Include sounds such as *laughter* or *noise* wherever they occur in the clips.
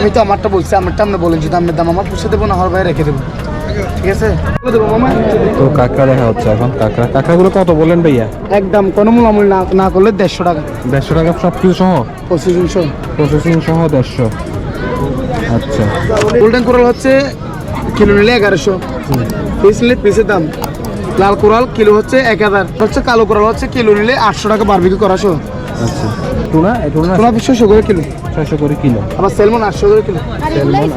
আমি তো আমারটা বলছি আমারটা আপনি বলেন যদি আপনার দাম আমার পুষে দেবো না হওয়ার ভাই রেখে দেবো। ঠিক আছে? তো কাঁকড়া দেখা হচ্ছে এখন কাঁকড়া কাঁকড়াগুলো কত বলেন ভাইয়া? একদম কোনো মূলামূল না না করলে দেড়শো টাকা। দেড়শো টাকা সব কিছু সহ? পঁচিশশো। প্রসেসিং সহ দেড়শো। আচ্ছা। গোল্ডেন কোরাল হচ্ছে কিলো নিলে এগারোশো। পিস নিলে পিসের দাম। লাল কোরাল কিলো হচ্ছে এক হাজার। হচ্ছে কালো কোরাল হচ্ছে কিলো নিলে আটশো টাকা বারবিকি করাশো আচ্ছা। টুনা এই টুনা তোমরা ছশো করে কিলো। ছয়শো করে কিলো। আবার সেলমন আটশো করে কিলো। সেলমন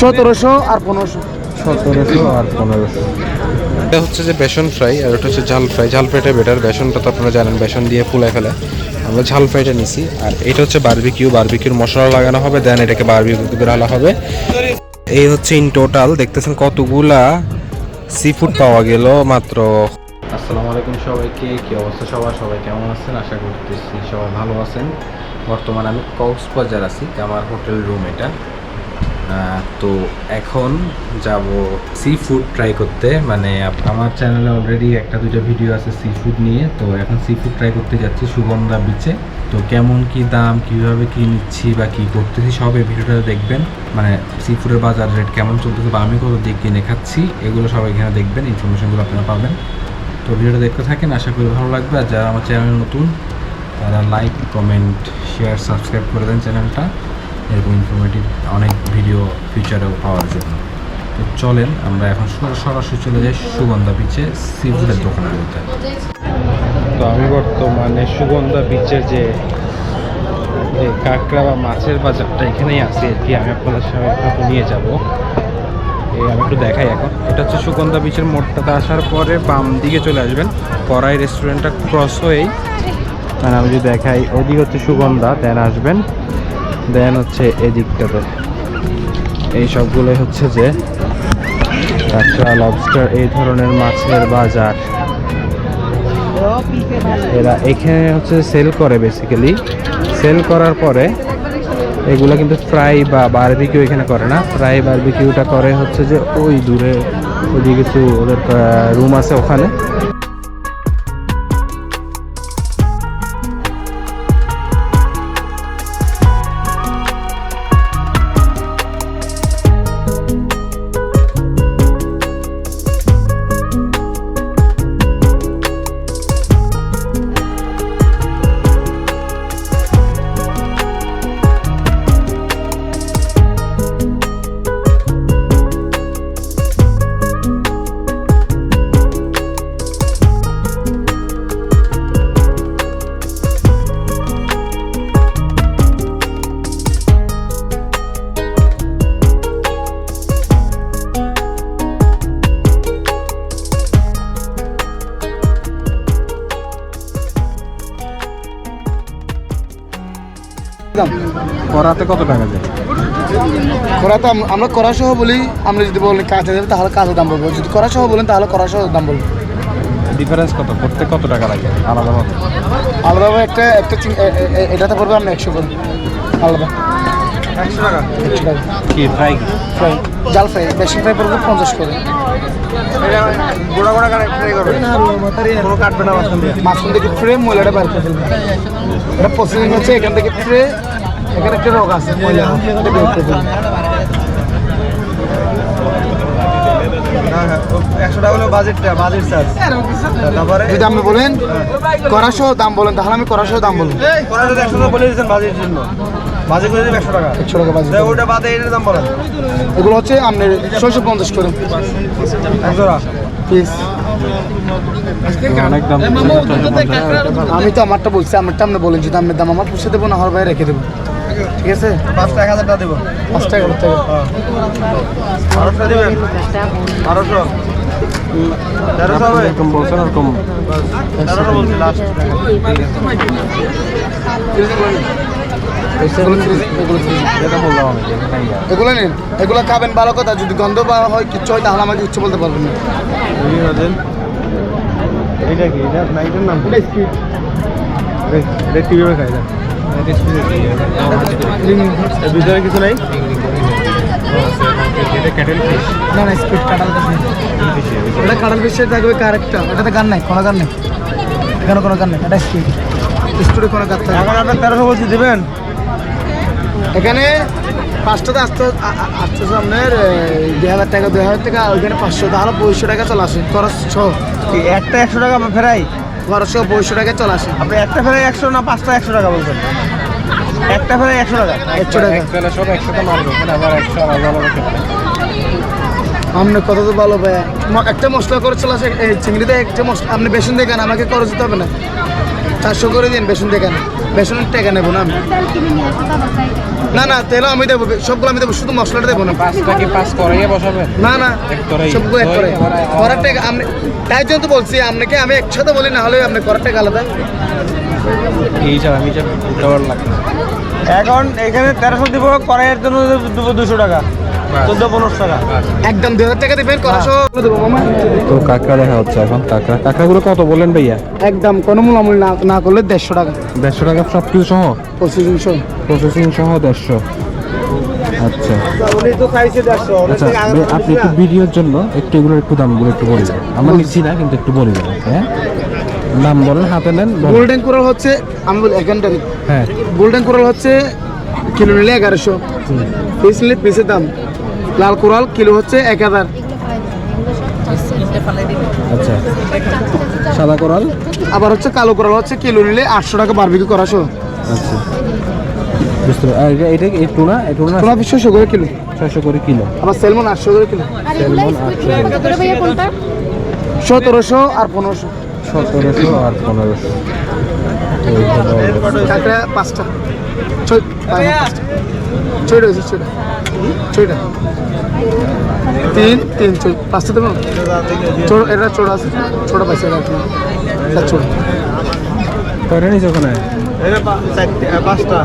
সতেরোশো আর পনেরোশো। সতেরোশো আর পনেরোশো। এটা হচ্ছে যে বেসন ফ্রাই আর ওটা হচ্ছে ঝাল ফ্রাই। ঝাল ফ্রাইটা বেটার বেসনটা তো আপনারা জানেন বেসন দিয়ে ফুলে ফেলে। আমরা ঝাল ফ্রাইটা নিছি আর এটা হচ্ছে বারবিকিউ বারবিকিউর মশলা লাগানো হবে দেন এটাকে বারবিকিউ বেরালা হবে। এই হচ্ছে ইন টোটাল দেখতেছেন কতগুলা সি ফুড পাওয়া গেল মাত্র আসসালামু আলাইকুম সবাইকে, কি অবস্থা সবার? সবাই কেমন আছেন? আশা করতেছি সবাই ভালো আছেন। বর্তমানে আমি কক্সবাজার আছি আমার হোটেল রুম এটা। তো এখন যাব সি ফুড ট্রাই করতে। মানে আমার চ্যানেলে অলরেডি একটা দুটো ভিডিও আছে সি ফুড নিয়ে। তো এখন সি ফুড ট্রাই করতে যাচ্ছি সুগন্ধা বিচে তো কেমন কি দাম, কীভাবে কি নিচ্ছি বা কি করতেছি, সব এই ভিডিওটা দেখবেন। মানে সি ফুডের বাজার রেট কেমন চলতেছে বা আমি কত দিক কিনে খাচ্ছি, এগুলো সব এখানে দেখবেন। ইনফরমেশনগুলো আপনারা পাবেন। তো ভিডিওটা দেখতে থাকেন, আশা করি ভালো লাগবে। আর যারা আমার চ্যানেল নতুন, তারা লাইক কমেন্ট শেয়ার সাবস্ক্রাইব করে দেন চ্যানেলটা। এরকম ইনফরমেটিভ অনেক ভিডিও ফিচারেও পাওয়ার জন্য। তো চলেন, আমরা এখন সরাসরি চলে যাই সুগন্ধা বিচে সি ফুডের দোকানগুলোতে তো আমি বর্তমানে সুগন্ধা বিচের যে কাঁকড়া বা মাছের বাজারটা এখানেই আছে আর কি। আমি আপনাদের সাথে নিয়ে যাব। আমি একটু দেখাই এখন। এটা হচ্ছে সুগন্ধা বিচের মোড়টাতে আসার পরে বাম দিকে চলে আসবেন। কড়াই রেস্টুরেন্টটা ক্রস হয়েই। আর আমি যদি দেখাই, ওদিক হচ্ছে সুগন্ধা দেন আসবেন। দেন হচ্ছে এদিকটাতে। এই সবগুলোই হচ্ছে যে লবস্টার এই ধরনের মাছের বাজার। এরা এখানে হচ্ছে সেল করে বেসিক্যালি সেল করার পরে এগুলো কিন্তু ফ্রাই বা বারবিকিউ এখানে করে না। ফ্রাই বারবিকিউটা করে হচ্ছে যে ওই দূরে ওদিকে কিছু ওদের রুম আছে ওখানে। করাতে কত টাকা যায়? করা তো আমরা করা সহ বলি আমরা যদি বলি কাঁচা দেবে তাহলে কাঁচা দাম বলব। যদি করা সহ বলেন তাহলে করা সহ দাম বলব। ডিফারেন্স কত? করতে কত টাকা লাগে? আলাদা আলাদাভাবে আলাদাভাবে একটা একটা এটাতে পড়বে আমরা একশো করে আলাদা। একশো টাকা? একশো টাকা। কি ফ্রাই ফ্রাই জাল ফ্রাই বেশি ফ্রাই পড়বে পঞ্চাশ করে। গোড়া গোড়া ফ্রাই করবে। কোনো কাটবে না মাঝখান থেকে ফ্রে ময়লাটা বার করে ফেলবে। এটা প্রসেসিং হচ্ছে এখান থেকে ফ্রে এখানে একটা রোগ আছে করে ফেলবে একশো টাকা হলো বাজেটটা বাজেট চার্জ তারপরে যদি আপনি বলেন দাম বলেন তাহলে আমি দাম বলব। একশো টাকা বলে দিয়েছেন বাজেটের জন্য। বাজেট করে একশো টাকা। একশো টাকা বাজে ওটা বাদে এটার দাম বলেন। এগুলো হচ্ছে আপনার ছয়শো পঞ্চাশ করে। পিস আমি তো আমারটা বলছি আমারটা আপনি বলেন যদি আপনার দাম আমার পুষে দেবো না হওয়ার ভাই রেখে দেবো। ঠিক আছে? পাঁচটা এক হাজার টাকা দেবো পাঁচ টাকা। করতে হবে বারোশো দেবেন? বারোশো? তেরোশো হবে? এরকম বলছেন ওরকম। তেরোশো বলছি লাস্ট এগুলো নিন। এগুলো খাবেন ভালো কথা। যদি গন্ধ বা হয় কিচ্ছু হয় তাহলে আমাকে উচ্চ বলতে পারবেন না। এইটা কি? এটা নাইটের নাম? এটা কীভাবে খাই এটা ভিতরে কিছু নাই? এটা ক্যাটেল ফিশ না না স্পিড কাটাল ফিশ এটা কাটাল ফিশের থাকবে কারেক্টটা এটাতে গান নাই কোনো গান নেই। এখানে কোনো গান নেই এটা স্পিড স্টুডে কোনো গান থাকবে। এখন আপনার তেরোশো বলছি দেবেন? এখানে পাঁচটাতে আসতে আপনার দুই হাজার টাকা দুই হাজার টাকা ওইখানে পাঁচশো তাহলে পঁয়ষট্টি টাকা চলে আসে খরচ একটা একশো টাকা ফেরাই? খরচ সহ পঁয়ষট্টি টাকা চলে আসে। আপনি একটা ফেরাই একশো না পাঁচটা একশো টাকা বলছেন? একটা ফেরাই একশো টাকা। একশো টাকা। সব একসাথে মারবো আবার একশো আলাদা আপনি কত তো ভালো ভাই। ম- একটা মশলা করে চলে আসে এই চিংড়িতে একটা মশলা আপনি বেসন দেখান আমাকে খরচ দিতে হবে না। চারশো করে দিন বেসন দেখান বেসনের টাকা নেব না আমি। না না তেলও আমি দেবো সবগুলো আমি দেবো শুধু মশলাটা দেবো না। পাঁচটা কি পাঁচ করাইয়ে না না সবগুলো এক করে করার টাকা আপনি তাই জন্য তো বলছি আপনাকে আমি একসাথে বলি না হলে আপনি করার টাকা আলাদা। এই হিসাব আমি হিসাব লাগবে। এখন এখানে তেরোশো দিব কড়াইয়ের জন্য দেবো দুশো টাকা। চোদ্দ পনেরোশো টাকা। একদম দুই হাজার টাকা দেবেন করাশো তো কাঁকড়া দেখা হচ্ছে এখন। কাঁকড়া কাঁকড়াগুলো কত বললেন ভাইয়া? একদম কোনো মূলামূল না না করলে দেড়শো টাকা। দেড়শো টাকা সব কিছু সহ। প্রসেসিং সহ দেড়শো। আচ্ছা। উনি তো চাইছে দেড়শো আচ্ছা আপনি একটু ভিডিওর জন্য একটু এগুলো একটু দামগুলো একটু বলে আমরা নিচ্ছি না কিন্তু একটু বলে হ্যাঁ? নাম বলেন হাতে নেন। গোল্ডেন কোরাল হচ্ছে আমি বলি এখানটা হ্যাঁ। গোল্ডেন কোরাল হচ্ছে কিলো নিলে এগারোশো। পিস নিলে পিসের দাম। লাল কোরাল কিলো হচ্ছে এক হাজার। আচ্ছা। সাদা কোরাল? আবার হচ্ছে কালো কোরাল হচ্ছে কিলো নিলে আটশো টাকা বারবিকি করাশো। আচ্ছা। বুঝতে পারি এটা এই টুনা এই টুনা ছশো করে কিলো। ছয়শো করে কিলো। আবার সেলমন আটশো করে কিলো। সতেরোশো আর পনেরোশো। সতেরোশো আর পনেরোশো কাঁকড়া পাঁচটা। ছয় পাঁচটা। ছয়টা। হয়েছে ছয়টা। ছয়টা। তিন তিন ছয়। পাঁচটা দেবো এটা ছোট আছে। ছোট পাইছে এটা। এটা ছোট কয়টা নিয়েছে ওখানে? পাঁচটা।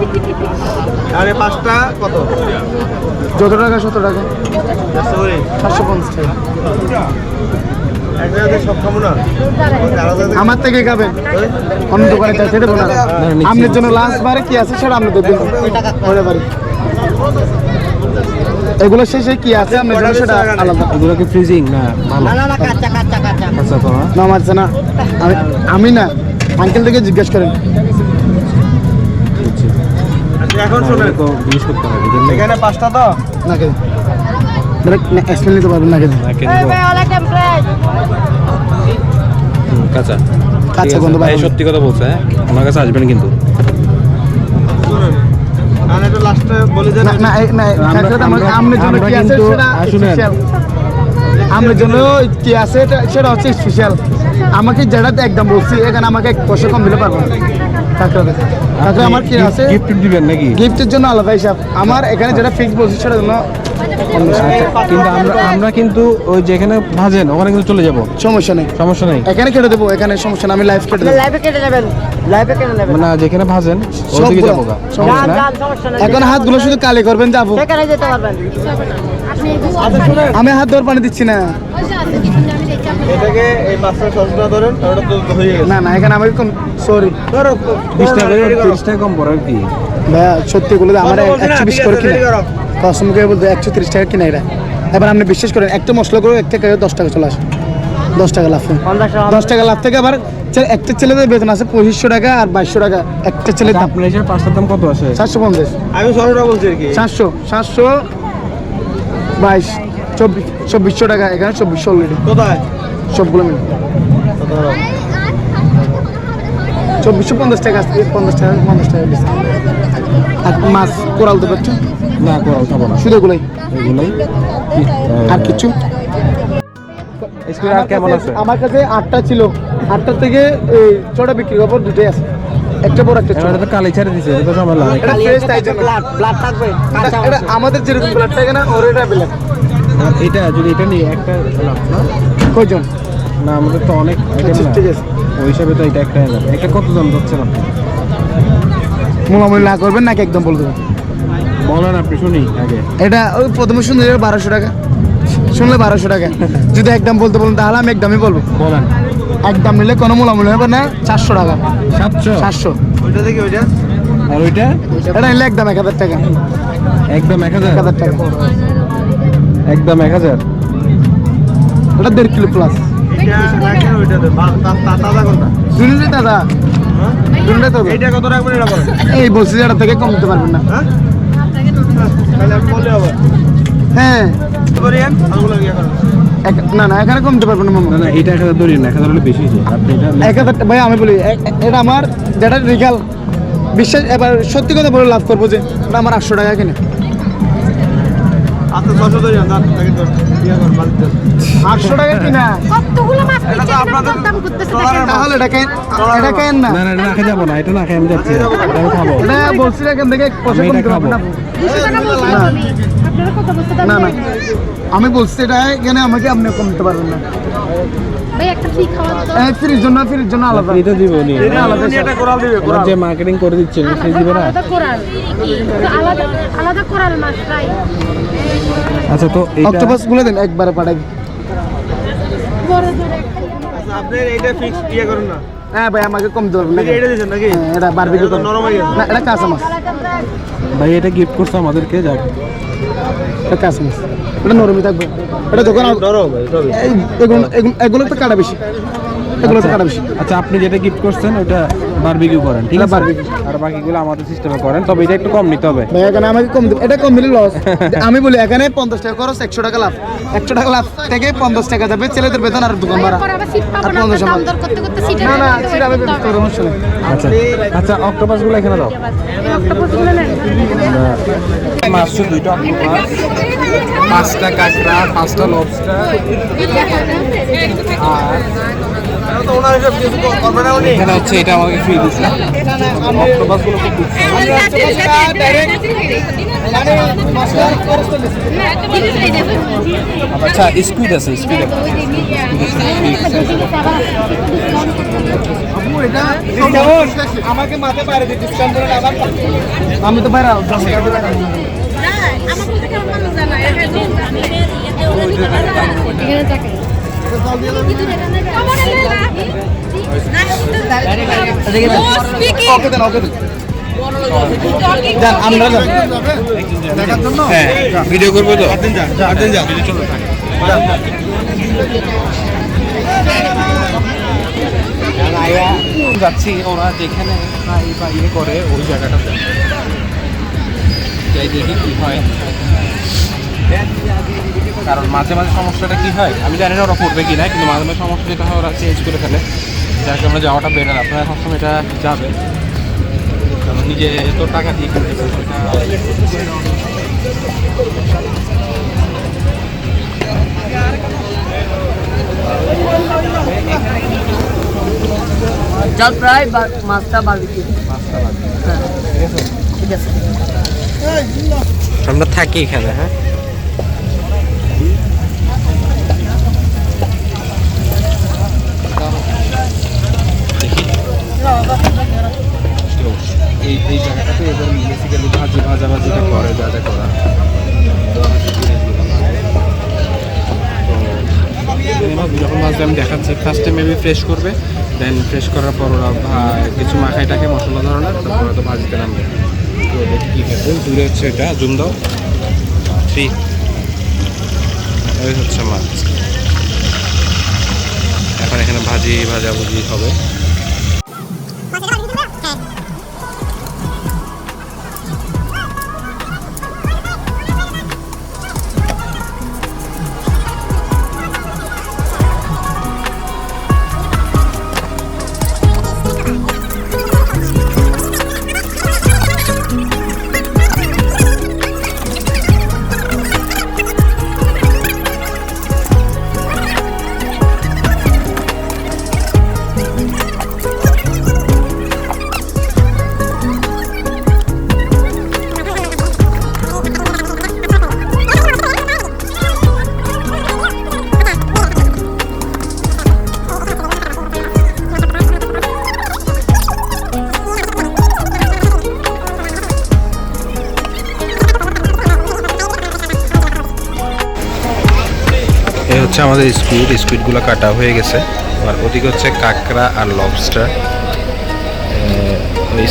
আরে পাঁচটা কত? যত টাকা শত টাকা। সাতশো পঞ্চাশ টাকা। আমার থেকে খাবেন অন্য দোকানে দেবো না আপনার জন্য লাস্ট বারে কি আছে সেটা আপনি দেখবেন এগুলো শেষে কি আছে আপনার জন্য সেটা আলাদা। এগুলো কি ফ্রিজিং না ভালো আচ্ছা হ্যাঁ। না মারছে না। আমি আমি না আঙ্কেল থেকে জিজ্ঞেস করেন। আচ্ছা, এখন শোনেন। তো জিজ্ঞেস করতে হবে এখানে পাঁচটা তো? না কেন? এক্সপ্লেন নিতে পারবেন না কাঁচা। কাঁচা গন্ধ ভাই সত্যি কথা বলছে হ্যাঁ? আমার কাছে আসবেন কিন্তু। শুনেন আর এটা লাস্টে বলে দেন না না এই- না আমরা- জন্য কি আছে সেটা আহ, শুনেন। স্পেশাল আপনার জন্য কি আছে এটা- সেটা হচ্ছে স্পেশাল আমাকে যেটা একদম বলছি এখানে আমাকে এক পয়সা কম দিলে পারব না। কাঁকড়াতে কাঁকড়া আমার কি আছে? গিফট দিবেন নাকি? গিফটের জন্য আলাদা হিসাব। আমার এখানে যেটা ফিক্স বলছি সেটার জন্য। আচ্ছা, কিন্তু আমরা আমরা কিন্তু ওই যেখানে ভাজেন ওখানে কিন্তু চলে যাব। সমস্যা নেই। সমস্যা নেই? এখানে কেটে দেবো এখানে সমস্যা নেই আমি লাইভ কেটে দেবো। লাইভে কেটে নেবেন লাইভে কেটে নেবেন। মানে যেখানে ভাজেন ওদিকে যাব এখন হাতগুলো শুধু কালি করবেন যাব। সেখানে যেতে পারবেন। আমি হাত ধর পানি দিচ্ছি না। এটাকে এই পাঁচটা সসটা ধরেন ওটা তো হয়ে গেছে। না না এখানে আমাকে সরি ধরো বিশ টাকা করে তিরিশ টাকা কম পড়ে আর কি। সত্যি বলে আমার কত বলছি না, একশো বিশ ঠিক করে আছে, কিনা কসমকে বলতে একশো তিরিশ টাকা কিনা এটা এবার আপনি বিশ্বাস করেন একটা মশলা করে একটা টাকা দশ টাকা চলে আসে। দশ টাকা লাভ টাকা। দশ টাকা লাভ থেকে আবার একটা ছেলেদের বেতন আছে পঁচিশশো টাকা আর বাইশশো টাকা। একটা ছেলের দাম। আপনার পাঁচটার দাম কত আসে? সাতশো পঞ্চাশ। আমি ছশোটা বলছি আর কি? সাতশো সাতশো বাইশ চব্বিশ চব্বিশশো টাকা এখানে চব্বিশশো অলরেডি কোথায়? সবগুলো মিলে। চব্বিশশো পঞ্চাশ টাকা আসছে পঞ্চাশ টাকা পঞ্চাশ টাকা। আর মাছ কোরাল তো পাচ্ছ না না শুধু এগুলোই। এগুলোই। আর কিছু? স্কুল আর কেমন আছে? আমার কাছে আটটা ছিল। আটটা থেকে এই ছোটা বিক্রি খবর দুটোই আছে। একটা বড় একটা ছোট। কালি ছেড়ে দিছে এটা সময় লাগে এটা fresh তাই জন্য। ব্লাড ব্লাড থাকবে। এটা আমাদের যেরকম ব্লাড থাকে না ওর এটা বেলার এটা যদি এটা নিই একটা না? কয়জন? না আমাদের তো অনেক আইটেম আচ্ছা, ঠিক আছে। ওই হিসাবে তো এটা একটা এটা কত দাম আপনি মোলামুলি না করবেন নাকি একদম বলে দেবেন? বলেন আপনি শুনি আগে। এটা ওই প্রথমে শুনলে বারোশো টাকা। শুনলে বারোশো টাকা। যদি একদম বলতে বলুন তাহলে আমি একদমই বলব। বলেন। একদম নিলে কোনো মোলামুলি হবে না চারশো টাকা। সাতশো? সাতশো ওইটা দেখি ওইটা? আর ওইটা? এটা নিলে একদম এক হাজার টাকা। একদম এক হাজার? এক হাজার টাকা। একদম এক হাজার? এটা দেড় কিলো প্লাস এটা দাদা হ্যাঁ? তো এইটা কত রাখবেন এই বলছি যে এটা থেকে কম দিতে পারবেন না। হ্যাঁ। না না এখানে কমতে পারব না না এটা এক হাজার ধরি এক হাজার বেশি এক হাজার ভাই আমি বলি এটা আমার যেটা রিগাল। বিশ্বাস এবার সত্যি কথা বলে লাভ করব যে আমার আটশো টাকা কিনে। আচ্ছা ছশো ধরি না আমি এটা বলছি কেন এটা এখানে আমাকে আপনি কম দিতে পারবেন না। যে মার্কেটিং করে আচ্ছা তো একবারে পাঠাই। আচ্ছা আপনি এইটা ফিক্স ইয়ে করুন না। হ্যাঁ ভাই আমাকে কম পারবেন না এটা দিয়েছেন নাকি? হ্যাঁ, এটা বারবিকিউ এটা নরম হয়ে না এটা কাঁচা মাছ ভাই এটা গিফট করছে আমাদেরকে যাক। এটা কাঁচা মাছ এটা নরমই থাকবে। এটা যখন নরম এগুলো- এগুলো তো কাটা বেশি। এগুলো তো কাটা বেশি আচ্ছা আপনি যেটা গিফট করছেন ওটা বারবিকিউ করেন ঠিক আছে? barbecue। আর বাকিগুলো আমাদের সিস্টেমে করেন তবে এটা একটু কম নিতে হবে। ভাই এখানে আমাকে কম দেবে। এটা কম দিলে লস *laughs* আমি বলি এখানে পঞ্চাশ টাকা খরচ একশো টাকা লাভ। একশো টাকা লাভ থেকে পঞ্চাশ টাকা যাবে ছেলেদের বেতন আর দোকান ভাড়া। আর না পঞ্চাশ দর করতে করতে সিটে না না সেটা আমি ব্যবস্থা করব আচ্ছা আচ্ছা অক্টোপাসগুলো এখানে দাও। অক্টোপাসগুলো নেন। মাছ দুইটা অক্টোপাস পাঁচটা কাঁকড়া পাঁচটা লবস্টার আর এখানে হচ্ছে এটা আমাকে ফ্রি দিচ্ছে অক্টোপাসগুলো খুব আচ্ছা স্কুইড আছে স্কুইড আমাকে বাইরে আমি তো বাইরে এখানে ভিডিও করব তো? যাচ্ছি ওরা যেখানে ইয়ে করে ওই জায়গাটাতে যাই দেখি কি হয় কারণ মাঝে মাঝে সমস্যাটা কি হয়? আমি জানি না ওরা করবে কি না কিন্তু মাঝে মাঝে সমস্যা যেটা হয় ওরা চেঞ্জ করে ফেলে। যার কারণে যাওয়াটা বেটার আপনারা সবসময় এটা যাবে কারণ নিজে তো টাকা দিয়ে কিনতে মাছটা ঠিক আছে। আমরা থাকি এখানে হ্যাঁ দেখি। এই এই জায়গাটাতে এবার বেসিক্যালি ভাজি ভাজাভাজিটা করে যা যা করা তো যখন মাছটা আমি দেখাচ্ছি ফার্স্টে মেবি ফ্রেশ করবে দেন ফ্রেশ করার পর ওরা কিছু মাখাইটাকে মশলা ধরনের তারপর তো ভাজিতে নামবে। তো দূরে হচ্ছে এটা, জুম দাও। থ্রি। হচ্ছে মাছ। এখন এখানে ভাজি, ভাজাভুজি হবে। আমাদের স্কুইড স্কুইডগুলো কাটা হয়ে গেছে। আর ওদিকে হচ্ছে কাঁকড়া আর লবস্টার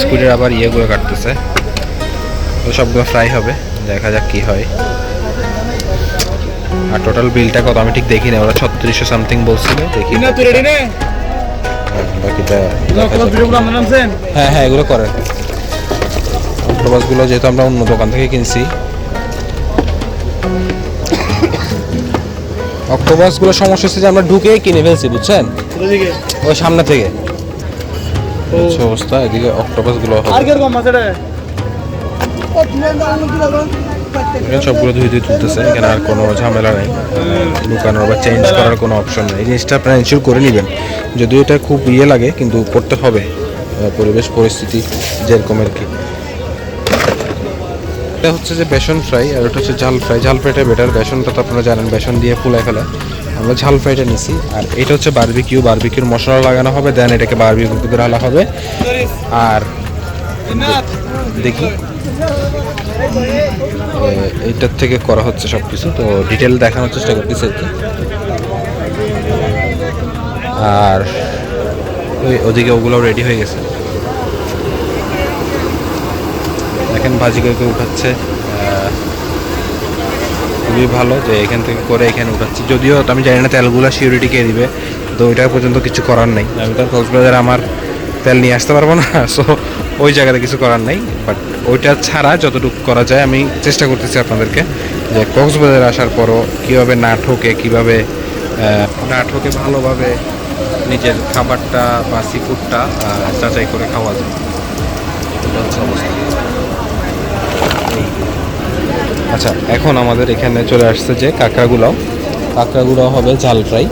স্কুইডের আবার ইয়েগুলো কাটতেছে। তো সবগুলো ফ্রাই হবে দেখা যাক কি হয়। আর টোটাল বিলটা কত আমি ঠিক দেখি না ওরা ছত্রিশশো সামথিং বলছিল দেখি। বাকিটা দেখা যাক। হ্যাঁ হ্যাঁ এগুলো করে। যেহেতু আমরা অন্য দোকান থেকে কিনছি অক্টোপাসগুলো সমস্যা হচ্ছে যে আমরা ঢুকে কিনে ফেলছি বুঝছেন? ওই সামনে থেকে। হচ্ছে অবস্থা এদিকে অক্টোপাসগুলো আর কীরকম মাছ এটা এখানে সবগুলো ধুয়ে ধুয়ে তুলতেছে এখানে আর কোনো ঝামেলা নেই। লুকানোর বা চেঞ্জ করার কোনো অপশন নেই। এই জিনিসটা আপনারা ইনশিওর করে নেবেন। যদিও এটা খুব ইয়ে লাগে কিন্তু করতে হবে। পরিবেশ পরিস্থিতি যেরকম আর কি। এটা হচ্ছে যে বেসন ফ্রাই, আর ওটা হচ্ছে ঝাল ফ্রাই। ঝাল ফ্রাইটা বেটার বেসনটা তো আপনারা জানেন, বেসন দিয়ে ফুলাই ফেলে। আমরা ঝাল ফ্রাইটা নিছি, আর এটা হচ্ছে বারবিকিউ বারবিকিউর মশলা লাগানো হবে দেন এটাকে বারবিকিউ করে হবে। আর দেখি এইটার থেকে করা হচ্ছে সব কিছু তো ডিটেল দেখানোর চেষ্টা করতেছি আর কি। আর ওই ওদিকে ওগুলো রেডি হয়ে গেছে। দেখেন ভাজি করে উঠাচ্ছে। খুবই ভালো যে এখান থেকে করে এখানে উঠাচ্ছি। যদিও আমি জানি না তেলগুলো সিউরিটি কে দিবে, তো ওইটা পর্যন্ত কিছু করার নেই। আমি তো কক্সবাজারে আমার তেল নিয়ে আসতে পারব না *laughs* সো ওই জায়গাতে কিছু করার নেই। বাট ওইটা ছাড়া যতটুকু করা যায়, আমি চেষ্টা করতেছি আপনাদেরকে যে কক্সবাজারে আসার পরও কীভাবে না ঠকে, কীভাবে না ঠকে ভালোভাবে নিজের খাবারটা বা সি ফুডটা যাচাই করে খাওয়া যায়। অবস্থা। আচ্ছা এখন আমাদের এখানে চলে আসছে যে কাঁকড়াগুলো। কাঁকড়াগুলো হবে ঝাল ফ্রাই।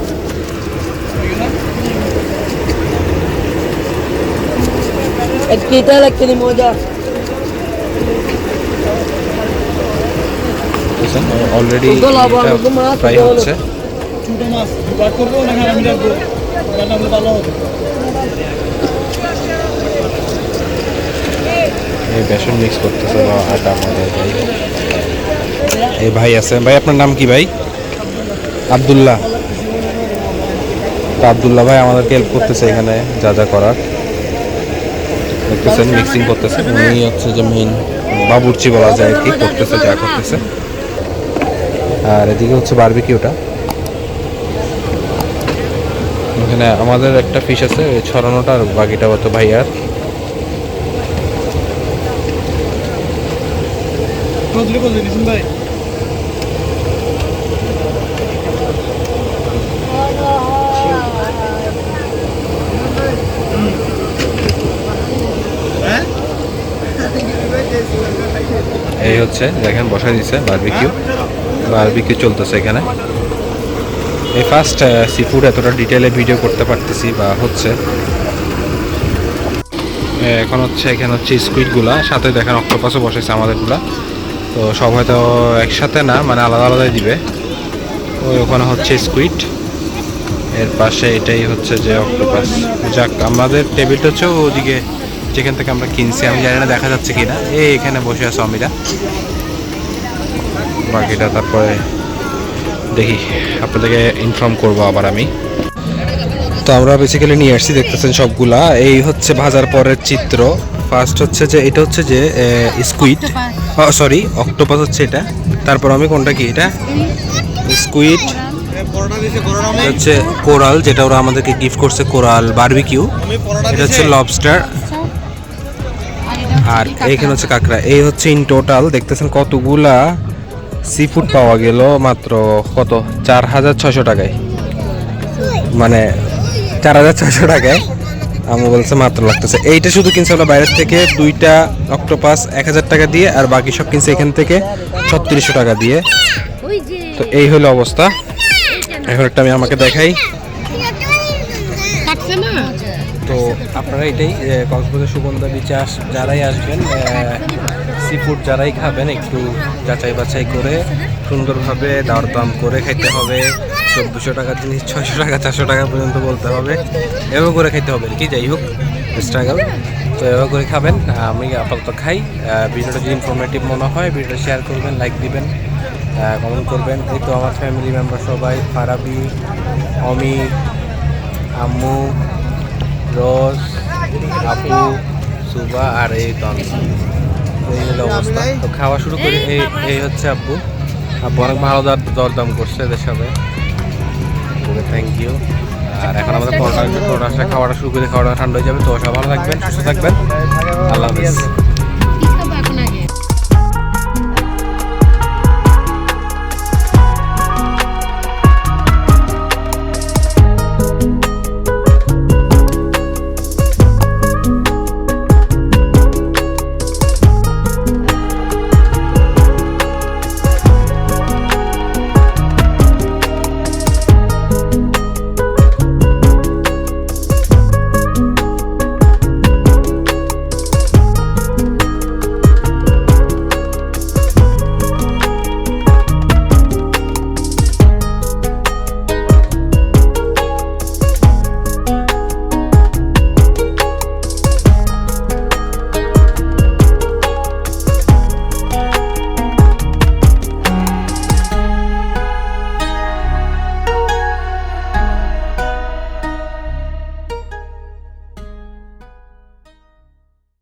অলরেডি ফ্রাই হচ্ছে। ছোট মাছ বাদ করব না আমি রাখব? রান্না করলে ভালো হবে। এই বেসন মিক্স করতেছে আটা আমাদের ভাই এই ভাই আছে ভাই, আপনার নাম কি ভাই? আব্দুল্লাহ। আব্দুল্লাহ ভাই আমাদেরকে হেল্প করতেছে এখানে যা যা করার। দেখতেছেন মিক্সিং করতেছে উনি হচ্ছে যে মেইন বাবুর্চি বলা যায় আর কি, করতেছে, যা করতেছে। আর এদিকে হচ্ছে বারবিকিউটা এখানে আমাদের একটা ফিশ আছে ছড়ানোটা আর বাকিটা হয়তো ভাই আর ভাই। এই হচ্ছে, দেখেন বসা দিচ্ছে বারবিকিউ বারবিকিউ চলতেছে এখানে। এই ফার্স্ট সি ফুড এতটা ডিটেলে ভিডিও করতে পারতেছি বা হচ্ছে। এখন হচ্ছে, এখানে হচ্ছে স্কুইডগুলা সাথে দেখেন অক্টোপাসও বসেছে আমাদেরগুলা। তো সব হয়তো একসাথে না মানে আলাদা আলাদাই দিবে। ওই ওখানে হচ্ছে স্কুইড এর পাশে এটাই হচ্ছে যে অক্টোপাস যাক, আমাদের টেবিলটা হচ্ছে ওদিকে যেখান থেকে আমরা কিনছি আমি জানি না দেখা যাচ্ছে কিনা। এই এখানে বসে আছে অমিরা বাকিটা তারপরে দেখি আপনাদেরকে ইনফর্ম করব আবার আমি। তো আমরা বেসিক্যালি নিয়ে আসছি দেখতেছেন সবগুলা। এই হচ্ছে ভাজার পরের চিত্র। ফার্স্ট হচ্ছে যে এটা হচ্ছে যে স্কুইড সরি অক্টোপাস হচ্ছে এটা। তারপর আমি কোনটা কি এটা? স্কুইড হচ্ছে কোরাল যেটা ওরা আমাদেরকে গিফট করছে কোরাল বারবিকিউ এটা হচ্ছে লবস্টার আর এইখানে হচ্ছে কাঁকড়া। এই হচ্ছে ইন টোটাল দেখতেছেন কতগুলা সি ফুড পাওয়া গেল মাত্র কত? চার হাজার ছশো টাকায়। মানে চার হাজার ছশো টাকায়। আমি বলছে মাত্র লাগতেছে। এইটা শুধু কিনছে আমরা বাইরের থেকে দুইটা অক্টোপাস এক হাজার টাকা দিয়ে আর বাকি সব কিনছে এখান থেকে ছত্রিশশো টাকা দিয়ে। তো এই হলো অবস্থা। এখন একটা আমি আমাকে দেখাই। তো আপনারা এটাই কক্সবাজার সুগন্ধা বিচে আস, যারাই আসবেন সি ফুড যারাই খাবেন, একটু যাচাই বাছাই করে সুন্দরভাবে দার দাম করে খাইতে হবে। চব্বিশশো টাকার জিনিস, ছয়শো টাকা, চারশো টাকা পর্যন্ত বলতে হবে। এভাবে করে খাইতে হবে, কি যাই হোক স্ট্রাগল তো এভাবে করে খাবেন, আমি আপাতত খাই। ভিডিওটা যদি ইনফরমেটিভ মনে হয়, ভিডিওটা শেয়ার করবেন লাইক দিবেন কমেন্ট করবেন। এই তো আমার ফ্যামিলি মেম্বার সবাই, ফারাবি অমি আম্মু রোজ আপু সুবা আর এই এই হলো অবস্থা। তো খাওয়া শুরু করি। এই এই হচ্ছে আব্বু আব্বু অনেক ভালো দর, দরদাম করছে এদের সাথে ওকে থ্যাংক ইউ আর এখন আমাদের পরোটা পরোটা খাওয়াটা শুরু করে। খাওয়াটা ঠান্ডা হয়ে যাবে। তো সব ভালো থাকবেন, সুস্থ থাকবেন। আল্লাহ হাফিজ।